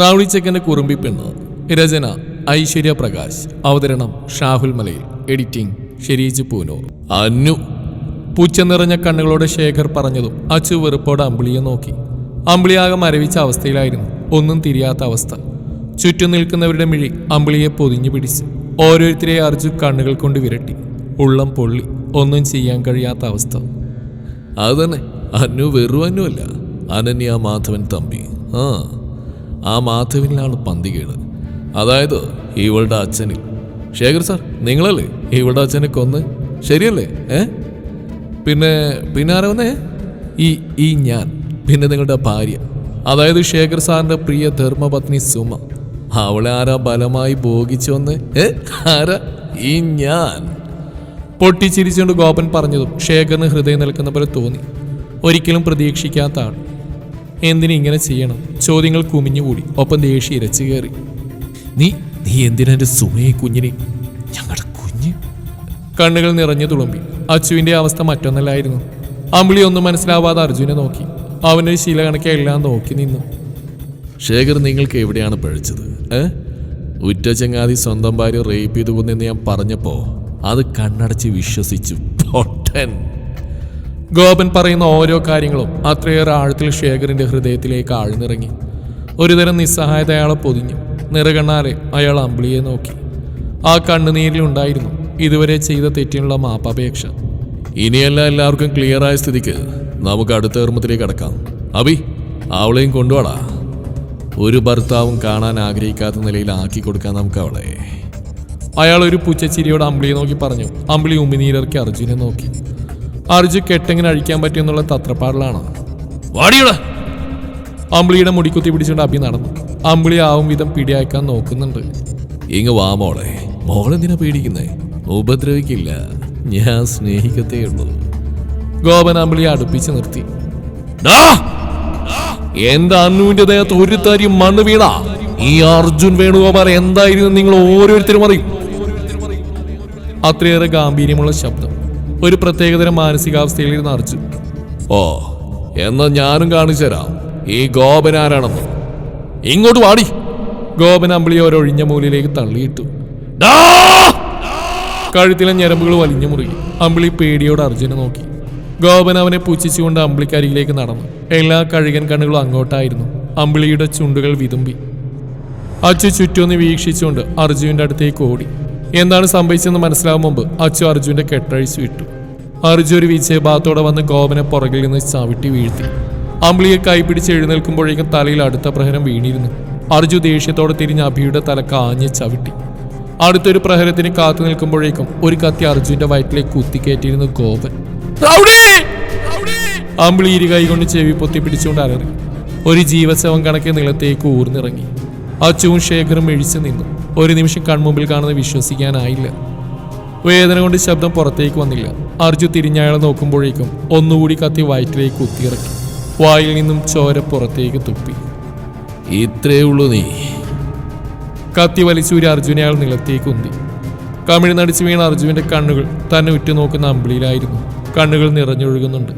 റാവുളി ചെക്കന്റെ കുറുമ്പി പെണ്ണ്. രചന ഐശ്വര്യ പ്രകാശ്. അവതരണം ഷാഹുൽ മലയിൽ. എഡിറ്റിംഗ് ഷെരീജ് പൂനൂർ. അന്നു പൂച്ച നിറഞ്ഞ കണ്ണുകളോട് ശേഖർ പറഞ്ഞതും അച്ചു വെറുപ്പോടെ അമ്പിളിയെ നോക്കി. അമ്പിളിയാകെ മരവിച്ച അവസ്ഥയിലായിരുന്നു. ഒന്നും തിരിയാത്ത അവസ്ഥ. ചുറ്റും നിൽക്കുന്നവരുടെ മിഴി അമ്പിളിയെ പൊതിഞ്ഞു പിടിച്ച് ഓരോരുത്തരെ അർജു കണ്ണുകൾ കൊണ്ട് വിരട്ടി. ഉള്ളം പൊള്ളി. ഒന്നും ചെയ്യാൻ കഴിയാത്ത അവസ്ഥ. അതന്നെ. അന്നു വെറും അന്നുവല്ല അനന്യ മാധവൻ തമ്പി. ആ. ആ മാധവനിലാണ് പന്തികേട് അതായത് ഇവളുടെ അച്ഛനിൽ. ശേഖർ സാർ നിങ്ങളല്ലേ ഇവളുടെ അച്ഛനെ കൊന്ന്? ശരിയല്ലേ ഏ? പിന്നെ പിന്നെ ആരാ വന്നേ? ഈ ഈ ഞാൻ പിന്നെ നിങ്ങളുടെ ഭാര്യ. അതായത് ശേഖർ സാറിന്റെ പ്രിയ ധർമ്മപത്നി സുമ. അവളെ ആരാ ബലമായി ഭോഗിച്ചു വന്ന്? ഏ? ആരാ? ഈ ഞാൻ. പൊട്ടിച്ചിരിച്ചുകൊണ്ട് ഗോപൻ പറഞ്ഞതും ശേഖറിന് ഹൃദയം നിൽക്കുന്ന പോലെ തോന്നി. ഒരിക്കലും പ്രതീക്ഷിക്കാത്ത ആൾ. എന്തിനിങ്ങനെ ചെയ്യണം? ചോദ്യങ്ങൾ കുമിഞ്ഞുകൂടി ഒപ്പം ദേഷ്യം ഇരച്ചു കയറി. നീ നീ എന്തിനെ സുമേ കുഞ്ഞിനെ? ഞങ്ങളുടെ കുഞ്ഞ്? കണ്ണുകൾ നിറഞ്ഞു തുളുമ്പി. അച്ചുവിന്റെ അവസ്ഥ മറ്റൊന്നല്ലായിരുന്നു. അമ്പിളി ഒന്നും മനസ്സിലാവാതെ അർജുനെ നോക്കി. അവന്റെ ശീല കണക്കെ എല്ലാം നോക്കി നിന്നു. ശേഖർ നിങ്ങൾക്ക് എവിടെയാണ് പഴിച്ചത്? ഏ? ഉറ്റ ചങ്ങാതി സ്വന്തം ഭാര്യ റേപ്പ് ചെയ്തു കൊന്നെന്ന് ഞാൻ പറഞ്ഞപ്പോ അത് കണ്ണടച്ച് വിശ്വസിച്ചു. പൊട്ടൻ. ഗോപൻ പറയുന്ന ഓരോ കാര്യങ്ങളും അത്രയേറെ ആഴത്തിൽ ശേഖറിന്റെ ഹൃദയത്തിലേക്ക് ആഴ്ന്നിറങ്ങി. ഒരുതരം നിസ്സഹായത അയാളെ പൊതിഞ്ഞു. നിറകണ്ണാരെ അയാൾ അമ്പിളിയെ നോക്കി. ആ കണ്ണുനീരിലുണ്ടായിരുന്നു ഇതുവരെ ചെയ്ത തെറ്റിനുള്ള മാപ്പപേക്ഷ. ഇനിയല്ല എല്ലാവർക്കും ക്ലിയറായ സ്ഥിതിക്ക് നമുക്ക് അടുത്ത കർമ്മത്തിലേക്ക് കടക്കാം. അബി അവളെയും കൊണ്ടുപോടാ ഒരു ഭർത്താവും കാണാൻ ആഗ്രഹിക്കാത്ത നിലയിൽ ആക്കി കൊടുക്കാൻ നമുക്ക് അവളെ. അയാൾ ഒരു പുച്ചച്ചിരിയോട് അമ്പിളിയെ നോക്കി പറഞ്ഞു. അമ്പിളി ഉമ്മിനീരർക്ക് അർജുനെ നോക്കി. അർജു കെട്ടെങ്ങനെ അഴിക്കാൻ പറ്റുമെന്നുള്ള തത്രപ്പാടിലാണ്. വാടിയോടാ. അമ്പിളിയുടെ മുടിക്കുത്തി പിടിച്ചുകൊണ്ട് അഭി നടന്നു. അമ്പിളി ആവും വിധം പിടിയാക്കാൻ നോക്കുന്നുണ്ട്. ഇങ്ങ് വാ മോളെ. മോളെന്തിനാ പേടിക്കുന്നേ? ഉപദ്രവിക്കില്ല. ഞാൻ സ്നേഹിക്കത്തേ ഉള്ളൂ. ഗോപൻ അമ്പിളിയെ അടുപ്പിച്ച് നിർത്തി. എന്താ എന്റെ അന്നുവിന്റെ ദേഹത്ത് ഒരു തരി മണ്ണ് വീണ. ഈ അർജുൻ വേണുഗോപാൽ എന്തായിരുന്നു നിങ്ങൾ ഓരോരുത്തരും അറിയും. അത്രയേറെ ഗാംഭീര്യമുള്ള ശബ്ദം. ഒരു പ്രത്യേകതരം മാനസികാവസ്ഥയിലിരുന്ന് അർജുൻ ഓ എന്നാ ഞാനും കാണിച്ചു തരാം. ഈ ഗോപൻ ആരാണെന്ന്. ഇങ്ങോട്ട് വാടി. ഗോപൻ അമ്പിളി ഒരൊഴിഞ്ഞ മൂലയിലേക്ക് തള്ളിയിട്ടു! കഴുത്തിലെ ഞരമ്പുകൾ വലിഞ്ഞു മുറുകി. അമ്പിളി പേടിയോട് അർജുനെ നോക്കി. ഗോപൻ അവനെ പുച്ഛിച്ചുകൊണ്ട് അമ്പിളിക്കരികിലേക്ക് നടന്നു. എല്ലാ കഴുകൻ കണ്ണുകളും അങ്ങോട്ടായിരുന്നു. അമ്പിളിയുടെ ചുണ്ടുകൾ വിതുമ്പി. അച്ചു ചുറ്റൊന്ന് വീക്ഷിച്ചുകൊണ്ട് അർജുവിന്റെ അടുത്തേക്ക് ഓടി. എന്താണ് സംഭവിച്ചതെന്ന് മനസ്സിലാകും മുമ്പ് അച്ചു അർജുന്റെ കെട്ടഴിച്ചു വിട്ടു. അർജു ഒരു വിജയഭാഗത്തോടെ വന്ന് ഗോപനെ പുറകിൽ നിന്ന് ചവിട്ടി വീഴ്ത്തി. അമ്പിളിയെ കൈപിടിച്ച് എഴുന്നേൽക്കുമ്പോഴേക്കും തലയിൽ അടുത്ത പ്രഹരം വീണിരുന്നു. അർജു ദേഷ്യത്തോടെ തിരിഞ്ഞ് അഭിയുടെ തല കാഞ്ഞ് ചവിട്ടി. അടുത്തൊരു പ്രഹരത്തിന് കാത്തു നിൽക്കുമ്പോഴേക്കും ഒരു കത്തി അർജുന്റെ വയറ്റിലേക്ക് കുത്തിക്കയറ്റിയിരുന്നു ഗോപൻ. അമ്പിളി ഇരു കൈകൊണ്ട് ചെവി പൊത്തി പിടിച്ചുകൊണ്ട് അലറി. ഒരു ജീവശവം കണക്കെ നിലത്തേക്ക് ഊർന്നിറങ്ങി. അച്ചുവും ശേഖറും എഴിച്ചു നിന്നു. ഒരു നിമിഷം കൺമുമ്പിൽ കാണുന്നത് വിശ്വസിക്കാനായില്ല. വേദന കൊണ്ട് ശബ്ദം പുറത്തേക്ക് വന്നില്ല. അർജു തിരിഞ്ഞയാളെ നോക്കുമ്പോഴേക്കും ഒന്നുകൂടി കത്തി വയറ്റിലേക്ക് കുത്തിയിറക്കി. വായിൽ നിന്നും ചോര പുറത്തേക്ക് തുപ്പി. ഇത്രേ ഉള്ളൂ നീ. കത്തി വലിച്ചൂരി അർജുനെ അയാൾ നിലത്തേക്ക് ഉന്തി. കമിഴ്ന്നടിച്ച് വീണ അർജുവിന്റെ കണ്ണുകൾ തന്നെ ഉറ്റുനോക്കുന്ന അമ്പിളിയിലായിരുന്നു. കണ്ണുകൾ നിറഞ്ഞൊഴുകുന്നുണ്ട്.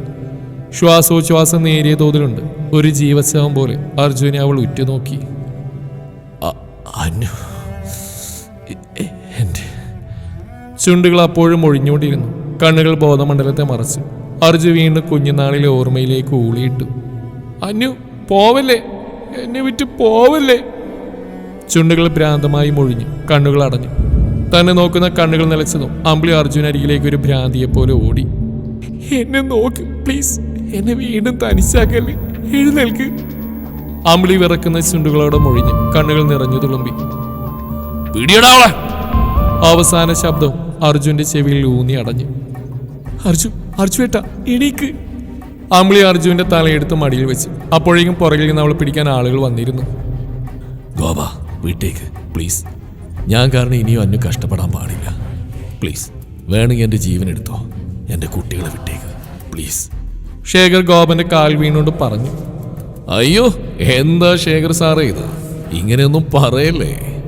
ശ്വാസോച്ഛ്വാസം നേരിയ തോതിലുണ്ട്. ഒരു ജീവശവം പോലെ അർജുനെ അവൾ ഉറ്റുനോക്കി. അനു എ- എ- ചുണ്ടുകൾ അപ്പോഴും ഒഴിഞ്ഞുകൊണ്ടിരുന്നു. കണ്ണുകൾ ബോധമണ്ഡലത്തെ മറച്ച്. അർജു വീണ്ടും കുഞ്ഞുനാളിലെ ഓർമ്മയിലേക്ക് ഊളിയിട്ടു. അന്നു പോവല്ലേ? എന്നെ വിറ്റ് പോവല്ലേ? ചുണ്ടുകൾ ഭ്രാന്തമായി മൊഴിഞ്ഞു കണ്ണുകൾ അടഞ്ഞു. തന്നെ നോക്കുന്ന കണ്ണുകൾ നിലച്ചതും അമ്പിളി അർജുന അരികിലേക്ക് ഒരു ഭ്രാന്തിയെ പോലെ ഓടി. എന്നെ നോക്ക് പ്ലീസ്. എന്നെ വീണ്ടും തനിച്ചാക്കല്ലേ? എഴുന്നേൽക്ക്. അമ്പിളി വിറക്കുന്ന ചുണ്ടുകളോടെ മൊഴിഞ്ഞു കണ്ണുകൾ നിറഞ്ഞു തുളുമ്പി. പിടിയടാ അവളെ അവസാന ശബ്ദം അർജുന്റെ ചെവിയിൽ ഊന്നി അടഞ്ഞു. അർജു അർജുവേട്ട എണീക്ക്. അമ്പിളി അർജുവിന്റെ തലയെടുത്ത് മടിയിൽ വെച്ച് അപ്പോഴേക്കും പുറകിൽ നിന്ന് അവളെ പിടിക്കാൻ ആളുകൾ വന്നിരുന്നു. ഗോപ വീട്ടേക്ക് പ്ലീസ്. ഞാൻ കാരണം ഇനിയും അന്നു കഷ്ടപ്പെടാൻ പാടില്ല. പ്ലീസ് വേണമെങ്കിൽ എന്റെ ജീവൻ എടുത്തോ. എന്റെ കുട്ടികളെ വിട്ടേക്ക് പ്ലീസ്. ശേഖർ ഗോപന്റെ കാൽ വീണുകൊണ്ട് പറഞ്ഞു. അയ്യോ എന്താ ശേഖർ സാറേ ഇത്? ഇങ്ങനെയൊന്നും പറയല്ലേ?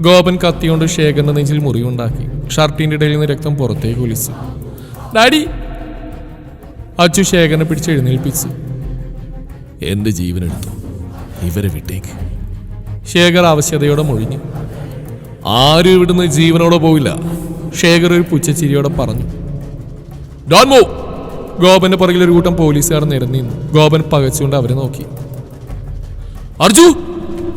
ഗോപൻ കത്തിയോണ്ട് ശേഖറിന്റെ നെഞ്ചിൽ മുറിവുണ്ടാക്കി. ഷർട്ടിന്റെ ഇടയിൽ നിന്ന് രക്തം പുറത്തേക്ക് ഒലിച്ചു. ഡാഡി! അച്ചു ശേഖരനെ പിടിച്ച് എഴുന്നേൽപ്പിച്ചു. എന്റെ ജീവൻ എടുത്തു ഇവരെ വിട്ടേക്ക്. ശേഖർ ആവശ്യതയോടെ മൊഴിഞ്ഞു. ആരും ഇവിടുന്ന് ജീവനോടെ പോവില്ല. ശേഖർ ഒരു പുച്ഛച്ചിരിയോടെ പറഞ്ഞു. Don't move! ഗോപന്റെ പുറകിൽ ഒരു കൂട്ടം പോലീസുകാർ നിരന്നിന്നു ഗോപൻ പകച്ചുകൊണ്ട് അവരെ നോക്കി. അർജു!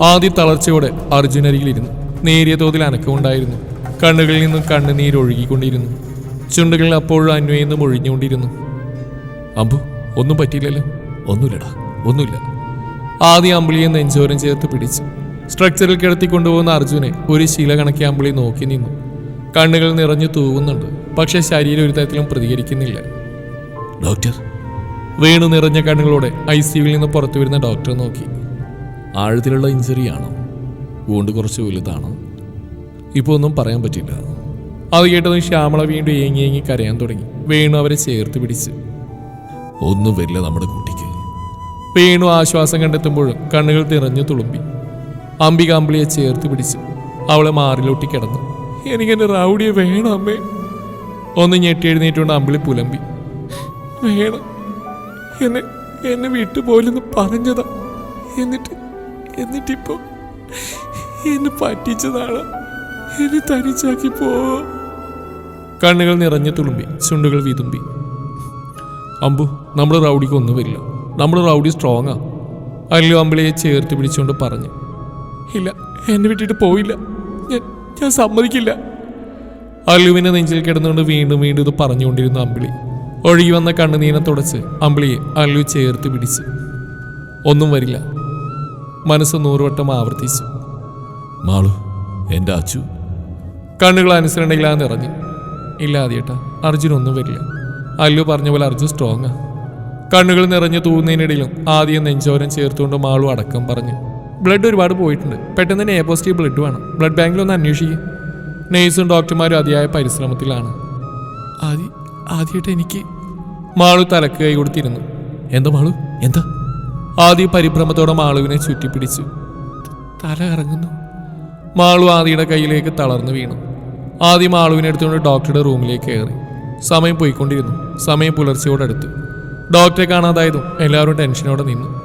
ആദ്യ തളർച്ചയോടെ അർജുനരികിലിരുന്നു നേരിയ തോതിൽ അനക്കമുണ്ടായിരുന്നു. കണ്ണുകളിൽ നിന്നും കണ്ണുനീര് ഒഴുകിക്കൊണ്ടിരുന്നു. ചുണ്ടുകൾ അപ്പോഴും അന്വയെന്ന് ഒഴിഞ്ഞുകൊണ്ടിരുന്നു. അമ്പു ഒന്നും പറ്റിയില്ലല്ലോ. ഒന്നുമില്ലടാ ഒന്നുമില്ല. ആദ്യം അമ്പിളിയെ നെഞ്ചോരം ചേർത്ത് പിടിച്ചു. സ്ട്രക്ചറിൽ കിടത്തി കൊണ്ടുപോകുന്ന അർജുനെ ഒരു ശില കണക്കി അമ്പിളി നോക്കി നിന്നു. കണ്ണുകൾ നിറഞ്ഞു തൂവുന്നുണ്ട് പക്ഷെ ശരീരം ഒരു തരത്തിലും പ്രതികരിക്കുന്നില്ല. ഡോക്ടർ? വേണു നിറഞ്ഞ കണ്ണുകളോടെ ഐ സിയുവിൽ നിന്ന് പുറത്തു വരുന്ന ഡോക്ടറെ നോക്കി. ആഴത്തിലുള്ള ഇഞ്ചുറി ആണോ? വൂണ്ട് കുറച്ച് വലുതാണ്. ഇപ്പോൾ ഒന്നും പറയാൻ പറ്റില്ല അത് കേട്ടതും ശ്യാമള വീണ്ടും ഏങ്ങി ഏങ്ങി കരയാൻ തുടങ്ങി. വേണു അവരെ ചേർത്ത് പിടിച്ച്. ഒന്നും വരില്ല നമ്മുടെ കുട്ടിക്ക്. വേണു ആശ്വാസം കണ്ടെത്തുമ്പോൾ കണ്ണുകൾ തിറഞ്ഞു തുളുമ്പി. അംബിക അമ്പിളിയെ ചേർത്ത് പിടിച്ച് അവളെ മാറിലോട്ടി കിടന്നു. എനിക്കെന്റെ റൗഡിയെ വേണം അമ്മേ. ഒന്ന് ഞെട്ടി എഴുന്നേറ്റുകൊണ്ട് അമ്പിളി പുലമ്പി. വേണം. എന്നെ എന്നെ വിട്ടുപോലെന്ന് പറഞ്ഞതാ. എന്നിട്ട് എന്നിട്ടിപ്പോ എന്നെ പറ്റിച്ചതാണ്. എന്നെ തനിച്ചാക്കി പോ. കണ്ണുകൾ നിറഞ്ഞു തുളുമ്പി ചുണ്ടുകൾ വിതുമ്പി. അമ്പു നമ്മുടെ റൗഡിക്ക് ഒന്നും വരില്ല. നമ്മുടെ റൗഡി സ്ട്രോങ്ങാ അല്ലു അമ്പിളിയെ ചേർത്ത് പിടിച്ചുകൊണ്ട് പറഞ്ഞു. ഇല്ല എന്നെ വിട്ടിട്ട് പോയില്ല. ഞാൻ ഞാൻ സമ്മതിക്കില്ല. അല്ലുവിനെ നെഞ്ചിൽ കിടന്നുകൊണ്ട് വീണ്ടും വീണ്ടും ഇത് പറഞ്ഞുകൊണ്ടിരുന്ന അമ്പിളി. ഒഴുകി വന്ന കണ്ണുനീനെ തുടച്ച് അമ്പിളിയെ അല്ലു ചേർത്ത് പിടിച്ചു. ഒന്നും വരില്ല. മനസ്സ് നൂറുവട്ടം ആവർത്തിച്ചു. മാളു എന്റെ അച്ചു. കണ്ണുകൾ അനുസരണയില്ലാതെ ഇറങ്ങി ഇല്ല ആദ്യേട്ടാ അർജുൻ ഒന്നും വരില്ല. അല്ലു പറഞ്ഞ പോലെ അർജുൻ സ്ട്രോങ്ങാ കണ്ണുകൾ നിറഞ്ഞു തൂന്നതിനിടയിലും ആദ്യം നെഞ്ചോരം ചേർത്തുകൊണ്ട് മാളു അടക്കം പറഞ്ഞു. ബ്ലഡ് ഒരുപാട് പോയിട്ടുണ്ട്. പെട്ടെന്ന് തന്നെ എ പോസിറ്റീവ് ബ്ലഡ് വേണം. ബ്ലഡ് ബാങ്കിൽ ഒന്ന് അന്വേഷിക്കും. നേഴ്സും ഡോക്ടർമാരും അതിയായ പരിശ്രമത്തിലാണ്. ആദ്യ ആദ്യമായിട്ട് എനിക്ക് മാളു തലക്ക് കൈ കൊടുത്തിരുന്നു. എന്താ മാളു? എന്താ? ആദ്യ പരിഭ്രമത്തോടെ മാളുവിനെ ചുറ്റിപ്പിടിച്ചു. തല കറങ്ങുന്നു. മാളു ആദിയുടെ കയ്യിലേക്ക് തളർന്നു വീണു. ആദി മാളുവിനെ എടുത്തുകൊണ്ട് ഡോക്ടറുടെ റൂമിലേക്ക് കയറി. സമയം പോയിക്കൊണ്ടിരുന്നു. സമയം പുലർച്ചയോടടുത്തു. ഡോക്ടറെ കാണാതായതും എല്ലാവരും ടെൻഷനോടെ നിന്നു.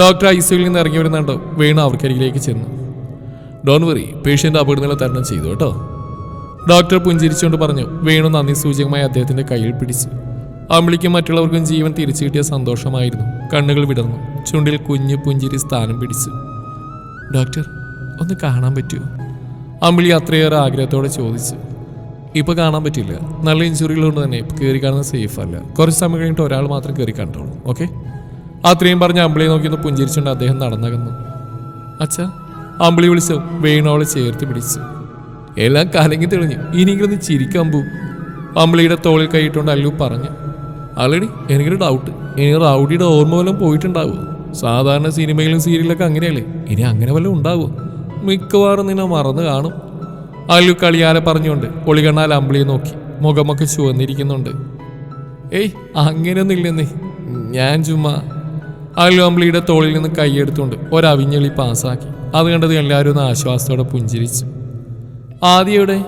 ഡോക്ടർ ഐ സിയിൽ നിന്ന് ഇറങ്ങി വരുന്നുണ്ടോ വീണു അവർക്കരികിലേക്ക് ചെന്നു. ഡോൺ വറി പേഷ്യന്റ് അപകടനില തരണം ചെയ്തു കേട്ടോ. ഡോക്ടർ പുഞ്ചിരിച്ചുകൊണ്ട് പറഞ്ഞു. വേണു നന്ദി സൂചകമായി അദ്ദേഹത്തിന്റെ കയ്യിൽ പിടിച്ചു. അമ്പിളിക്കും മറ്റുള്ളവർക്കും ജീവൻ തിരിച്ചു കിട്ടിയ സന്തോഷമായിരുന്നു. കണ്ണുകൾ വിടർന്നു. ചുണ്ടിൽ കുഞ്ഞു പുഞ്ചിരി സ്ഥാനം പിടിച്ചു. ഡോക്ടർ ഒന്ന് കാണാൻ പറ്റുമോ? അമ്പിളി അത്രയേറെ ആഗ്രഹത്തോടെ ചോദിച്ചു. ഇപ്പൊ കാണാൻ പറ്റില്ല. നല്ല ഇഞ്ചുറികളുകൊണ്ട് തന്നെ കയറി കാണുന്നത് സേഫ് അല്ല. കുറച്ച് സമയം കഴിഞ്ഞിട്ട് ഒരാൾ മാത്രം കയറി കണ്ടോളൂ ഓക്കെ അത്രയും പറഞ്ഞ് അമ്പിളിയെ നോക്കിയൊന്ന് പുഞ്ചിരിച്ചുകൊണ്ട് അദ്ദേഹം നടന്നകന്നു. അച്ഛാ അമ്പിളി വിളിച്ചു വേണോളെ ചേർത്ത് പിടിച്ചു. എല്ലാം കലങ്ങി തെളിഞ്ഞു. ഇനിയെങ്കിലും ചിരിക്കാൻ പോവും അമ്പിളിയുടെ തോളിൽ കൈയിട്ടുകൊണ്ട് അല്ലു പറഞ്ഞു. ആൾറെഡി എനിക്കൊരു ഡൗട്ട് ഇനി റൗഡിയുടെ ഓർമ്മ വല്ലതും പോയിട്ടുണ്ടാവുമോ സാധാരണ സിനിമയിലും സീരിയലൊക്കെ അങ്ങനെയല്ലേ? ഇനി അങ്ങനെ വല്ലതും ഉണ്ടാവുമോ മിക്കവാറും നിന്നെ മറന്നു കാണും. അല്ലു കളിയാലെ പറഞ്ഞുകൊണ്ട് ഒളികണ്ണാൽ അമ്പിളിയെ നോക്കി മുഖമൊക്കെ ചുവന്നിരിക്കുന്നുണ്ട്. ഏയ് അങ്ങനെയൊന്നും ഇല്ലെന്നേ ഞാൻ ചുമ്മാ. അല്ലു അമ്പിളിയുടെ തോളിൽ നിന്ന് കൈയെടുത്തുകൊണ്ട് ഒരവിഞ്ഞളി പാസ്സാക്കി. അത് കണ്ടത് എല്ലാവരും ഒന്ന് ആശ്വാസത്തോടെ പുഞ്ചിരിച്ചു. ആദ്യയുടെ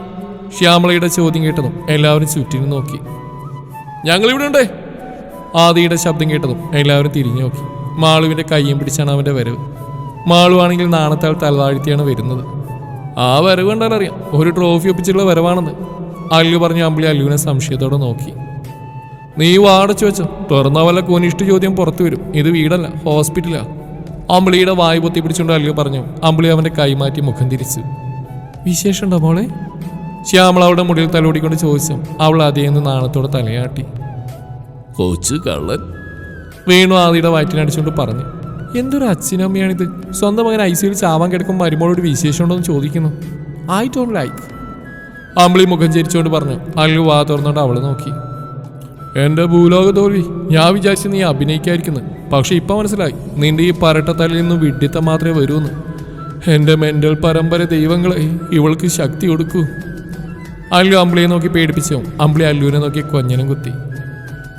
ശ്യാമളയുടെ ചോദ്യം കേട്ടതും എല്ലാവരും ചുറ്റിനും നോക്കി. ഞങ്ങളിവിടെ ഉണ്ടേ ആദിയുടെ ശബ്ദം കേട്ടതും എല്ലാവരും തിരിഞ്ഞു നോക്കി. മാളുവിന്റെ കയ്യും പിടിച്ചാണ് അവന്റെ വരവ്. മാളു ആണെങ്കിൽ നാണത്താൽ തലതാഴ്ത്തിയാണ് വരുന്നത്. ആ വരവ് കണ്ടാൽ അറിയാം. ഒരു ട്രോഫി ഒപ്പിച്ചിട്ടുള്ള വരവാണെന്ന്. അല്ലു പറഞ്ഞു അമ്പിളി അല്ലുവിനെ സംശയത്തോടെ നോക്കി. നീ വാടച്ചു വെച്ചോ. തുറന്ന വല്ല കൂനിഷ്ട ചോദ്യം പുറത്തു വരും. ഇത് വീടല്ല ഹോസ്പിറ്റലാ. അമ്പിളിയുടെ വായു പൊത്തി പിടിച്ചുകൊണ്ട് അല്ലു പറഞ്ഞു. അമ്പിളി അവന്റെ കൈമാറ്റി മുഖം തിരിച്ചു. വിശേഷമുണ്ടോ മോളെ? ശ്യാമള അവളുടെ മുടിയിൽ തലോടിക്കൊണ്ട് ചോദിച്ചു. അവൾ അതേ നിന്ന് നാണത്തോടെ തലയാട്ടി. കൊച്ചു കള്ളൻ. വീണു ആദിയുടെ വയറ്റിനടിച്ചുകൊണ്ട് പറഞ്ഞു. എന്തൊരു അച്ഛനമ്മയാണിത്? സ്വന്തം മകൻ ഐ സിയിൽ ചാവാൻ കിടക്കുമ്പോൾ മരുമോളോട് വിശേഷം ഉണ്ടോ എന്ന് ചോദിക്കുന്നു. ഐ ഡോണ്ട് ലൈക്ക് അമ്പിളി മുഖം ചരിച്ചുകൊണ്ട് പറഞ്ഞു. അല്ലു വാ തുറന്നുകൊണ്ട് അവളെ നോക്കി. എന്റെ ഭൂലോക തോൽവി ഞാൻ വിചാരിച്ചു നീ അഭിനയിക്കായിരിക്കുന്നു. പക്ഷെ ഇപ്പൊ മനസ്സിലായി. നിന്റെ ഈ പരട്ടത്തലിൽ നിന്ന് വിഡിത്തം മാത്രമേ വരൂന്ന് എന്റെ മെന്റൽ പരമ്പര ദൈവങ്ങളെ ഇവൾക്ക് ശക്തി കൊടുക്കൂ. അല്ലു അമ്പിളിയെ നോക്കി പേടിപ്പിച്ചു. അമ്പിളി അല്ലുവിനെ നോക്കി കൊഞ്ഞനും കുത്തി.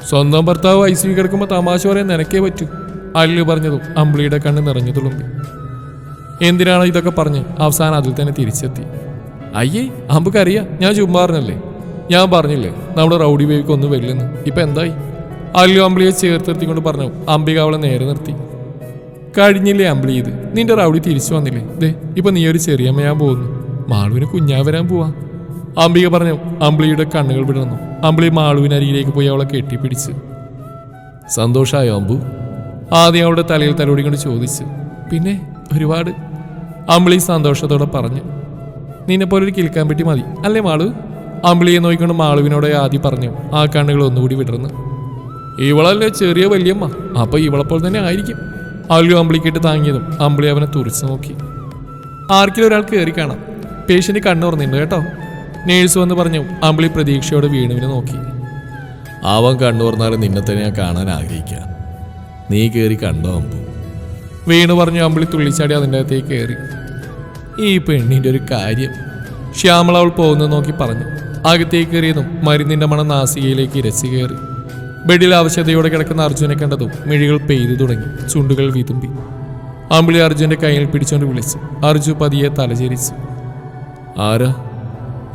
സ്വന്തം ഭർത്താവ് ഐ സി കിടക്കുമ്പോൾ തമാശ പറയാൻ നിനക്കേ പറ്റൂ. അല്ലു പറഞ്ഞതും അമ്പിളിയുടെ കണ്ണ് നിറഞ്ഞു തുളുമ്പി. എന്തിനാണ് ഇതൊക്കെ പറഞ്ഞ് അവസാനം അതിൽ തന്നെ തിരിച്ചെത്തി. അയ്യേ അമ്പക്കറിയാം ഞാൻ ചുമ്മാറിഞ്ഞല്ലേ ഞാൻ പറഞ്ഞില്ലേ നമ്മുടെ റൗഡി ബേബിക്ക് ഒന്ന് വരില്ലെന്ന് ഇപ്പൊ എന്തായി? അല്ലു അമ്പിളിയെ ചേർത്ത് നിർത്തിക്കൊണ്ട് പറഞ്ഞു അംബിക അവളെ നേരെ നിർത്തി. കഴിഞ്ഞില്ലേ അമ്പിളി ഇത്? നിന്റെ റൗഡി തിരിച്ചു വന്നില്ലേ? ദേ ഇപ്പൊ നീ ഒരു ചെറിയമ്മയാൻ പോകുന്നു. മാളുവിന് കുഞ്ഞാ വരാൻ പോവാ. അംബിക പറഞ്ഞു അമ്പിളിയുടെ കണ്ണുകൾ വിടർന്നു. അമ്പിളി മാളുവിനരിയിലേക്ക് പോയി അവളെ കെട്ടിപ്പിടിച്ച്. സന്തോഷായോ അമ്പു? ആദ്യം അവളുടെ തലയിൽ തലോടി കൊണ്ട് ചോദിച്ചു. പിന്നെ ഒരുപാട്. അമ്പിളി സന്തോഷത്തോടെ പറഞ്ഞു. നിന്നെ പോലെ ഒരു കിൽക്കാൻ പറ്റി മതി അല്ലേ മാളു? അമ്പിളിയെ നോക്കിക്കൊണ്ട് മാളുവിനോട് ആദ്യം പറഞ്ഞു ആ കണ്ണുകൾ ഒന്നുകൂടി വിടർന്ന്. ഇവളല്ലേ ചെറിയ വലിയമ്മ അപ്പൊ ഇവളെപ്പോലെ തന്നെ ആയിരിക്കും. അല്ലു അമ്പിളിക്കിട്ട് താങ്ങിയതും അമ്പിളി അവനെ തുറച്ചു നോക്കി. ആർക്കിലും ഒരാൾ കയറി കാണാം. പേഷ്യന്റ് കണ്ണു തുറന്നിട്ടുണ്ട് കേട്ടോ. നേഴ്സ് വന്ന് പറഞ്ഞു അമ്പിളി പ്രതീക്ഷയോടെ വീണുവിനെ നോക്കി. അവൻ കണ്ണു പറഞ്ഞാലും നിന്നെ തന്നെ ഞാൻ കാണാൻ ആഗ്രഹിക്കാം. നീ കയറി കണ്ടോ അമ്പു? വീണു പറഞ്ഞു അമ്പിളി തുള്ളിച്ചാടി അതിന്റെ അകത്തേക്ക് കയറി ഈ പെണ്ണിന്റെ ഒരു കാര്യം. ശ്യാമള അവൾ പോകുന്നത് നോക്കി പറഞ്ഞു. അകത്തേക്ക് കയറിയതും മരുന്നിന്റെ മണം നാസികയിലേക്ക് ഇരച്ചു കയറി. ബെഡിൽ ആവശ്യതയോടെ കിടക്കുന്ന അർജുനെ കണ്ടതും മിഴികൾ പെയ്തു തുടങ്ങി ചുണ്ടുകൾ വിതുമ്പി. അമ്പിളി അർജുന്റെ കയ്യിൽ പിടിച്ചുകൊണ്ട് വിളിച്ചു. അർജു പതിയെ തലചരിച്ചു. ആരാ?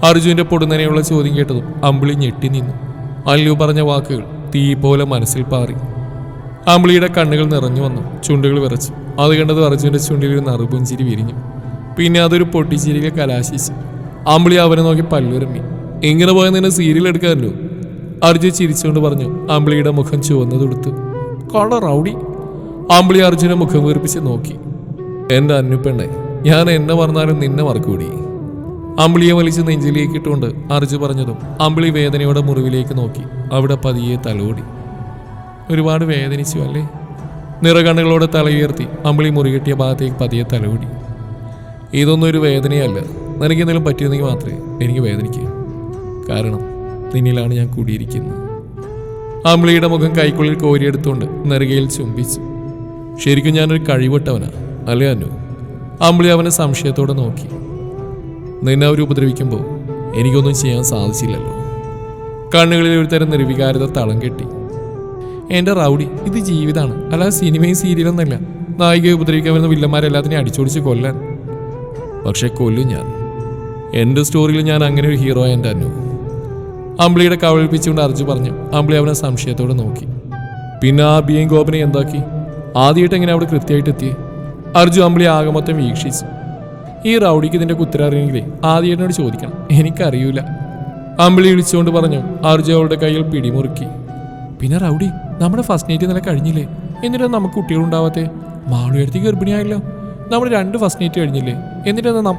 അർജുന്റെ പൊടുന്നനെയുള്ള ചോദ്യം കേട്ടതും അമ്പിളി ഞെട്ടി നിന്നു. അല്ലു പറഞ്ഞ വാക്കുകൾ തീ പോലെ മനസ്സിൽ പാറി. അമ്പിളിയുടെ കണ്ണുകൾ നിറഞ്ഞു വന്നു ചുണ്ടുകൾ വിറച്ചു. അത് കണ്ടത് അർജുന്റെ ചുണ്ടിൽ ഒരു നറുപുഞ്ചിരി വിരിഞ്ഞു. പിന്നെ അതൊരു പൊട്ടിച്ചിരികൾ കലാശിച്ചു. അമ്പിളി അവനെ നോക്കി പല്ലുരമ്മി. ഇങ്ങനെ പോയാൽ നിന്നെ സീരിയൽ എടുക്കാമല്ലോ? അർജുൻ ചിരിച്ചുകൊണ്ട് പറഞ്ഞു. അമ്പിളിയുടെ മുഖം ചുവന്നു കൊടുത്തു കൊള്ള റൗഡി. അമ്പിളി അർജുനെ മുഖം വീർപ്പിച്ച് നോക്കി. എന്റെ അന്നുപ്പെണ്ണെ ഞാൻ എന്നെ പറഞ്ഞാലും നിന്നെ മറക്കൂടി. അമ്പിളിയെ വലിച്ച് നെഞ്ചിലേക്ക് ഇട്ടുകൊണ്ട് അർജു പറഞ്ഞതും അമ്പിളി വേദനയോടെ മുറിവിലേക്ക് നോക്കി. അവിടെ പതിയെ തലോടി. ഒരുപാട് വേദനിച്ചു അല്ലേ? നിറകണ്ണുകളോട് തലയുയർത്തി അമ്പിളി മുറികെട്ടിയ ഭാഗത്തേക്ക് പതിയെ തലകൂടി. ഇതൊന്നും ഒരു വേദനയല്ല. നിനക്ക് എന്തെങ്കിലും പറ്റിയിരുന്നെങ്കിൽ മാത്രമേ എനിക്ക് വേദനിക്കൂ. കാരണം നിന്നിലാണ് ഞാൻ കൂടിയിരിക്കുന്നത്. അമ്പിളിയുടെ മുഖം കൈക്കുള്ളിൽ കോരിയെടുത്തുകൊണ്ട് നെറുകയിൽ ചുംബിച്ചു. ശരിക്കും ഞാനൊരു കഴിവട്ടവനാ അല്ലേ അന്നു? അമ്പിളി അവനെ സംശയത്തോടെ നോക്കി. നിന്നെ അവർ ഉപദ്രവിക്കുമ്പോൾ എനിക്കൊന്നും ചെയ്യാൻ സാധിച്ചില്ലല്ലോ. കണ്ണുകളിൽ ഒരു തരം നിർവികാരത തളം കെട്ടി. എന്റെ റൗഡി ഇത് ജീവിതമാണ് അല്ലാതെ സിനിമയും സീരിയലൊന്നല്ല നായികയെ ഉപദ്രവിക്കാൻ വരുന്ന വില്ലന്മാരെല്ലാത്തിനെയും അടിച്ചോടിച്ച് കൊല്ലാൻ. പക്ഷെ കൊല്ലും ഞാൻ. എന്റെ സ്റ്റോറിയിൽ ഞാൻ അങ്ങനെ ഒരു ഹീറോ എന്റെ അനു അമ്പിളിയുടെ കവളിപ്പിച്ചുകൊണ്ട് അർജു പറഞ്ഞു അമ്പിളി അവനെ സംശയത്തോടെ നോക്കി. പിന്നെ ആ ബിയും ഗോപനെ എന്താക്കി? ആദ്യമായിട്ട് എങ്ങനെ അവിടെ കൃത്യമായിട്ട് എത്തി? അർജു അമ്പിളി ആകെ മൊത്തം വീക്ഷിച്ചു. ഈ റൗഡിക്ക് ഇതിന്റെ കുത്തരറിയെങ്കിലേ ആദ്യമായിട്ടിനോട് ചോദിക്കണം. എനിക്കറിയൂല. അമ്പിളി വിളിച്ചുകൊണ്ട് പറഞ്ഞു അർജു അവളുടെ കയ്യിൽ പിടിമുറുക്കി. പിന്നെ റൗഡി നമ്മുടെ ഫസ്റ്റ് നൈറ്റ് ഇന്നലെ കഴിഞ്ഞില്ലേ? എന്നിട്ട് നമുക്ക് കുട്ടികളുണ്ടാവാത്തെ? മാളു എടുത്തി ഗർഭിണിയായല്ലോ. നമ്മൾ രണ്ട് ഫസ്റ്റ് നൈറ്റ് കഴിഞ്ഞില്ലേ? എന്നിട്ട് നാം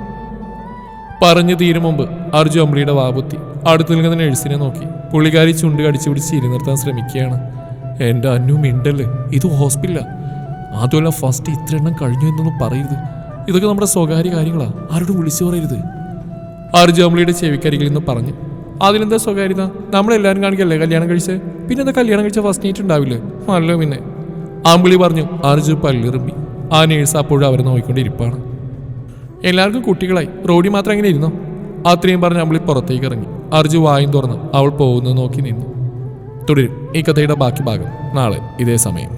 പറഞ്ഞു തീരും മുമ്പ് അർജു അമ്പിളിയുടെ വാപുത്തി അടുത്ത് നിൽക്കുന്ന നഴ്സിനെ നോക്കി. പുള്ളിക്കാരി ചുണ്ട് കടിച്ചു പിടിച്ച് ഇരി നിർത്താൻ ശ്രമിക്കുകയാണ്. എന്റെ അന്നു മിണ്ടല്ലേ ഇത് ഹോസ്പിറ്റലാ. അതുമല്ല ഫസ്റ്റ് ഇത്ര എണ്ണം കഴിഞ്ഞു എന്നൊന്നും പറയരുത്. ഇതൊക്കെ നമ്മുടെ സ്വകാര്യ കാര്യങ്ങളാണ് ആരോടും വിളിച്ചു പറയരുത്. അർജു അമ്പിളിയുടെ ചെവിക്കരികിൽ നിന്ന് പറഞ്ഞു അതിലെന്താ സ്വകാര്യത? നമ്മളെല്ലാവരും കാണിക്കല്ലേ കല്യാണം കഴിച്ച്? പിന്നെ എന്താ കല്യാണം കഴിച്ച ഫസ്റ്റ് നൈറ്റ് ഉണ്ടാവില്ലേ? അല്ലോ പിന്നെ. ആമ്പിളി പറഞ്ഞു അർജു പല്ലിറുമ്പി ആ നേഴ്സ് അപ്പോഴും അവരെ നോക്കിക്കൊണ്ടിരിപ്പാണ്. എല്ലാവർക്കും കുട്ടികളായി. റോഡി മാത്രം അങ്ങനെ ഇരുന്നോ? അത്രയും പറഞ്ഞ് അമ്പിളി പുറത്തേക്ക് ഇറങ്ങി. അർജു വായും തുറന്ന് അവൾ പോകുന്നത് നോക്കി നിന്നു. തുടരും. ഈ കഥയുടെ ബാക്കി ഭാഗം നാളെ ഇതേ സമയം.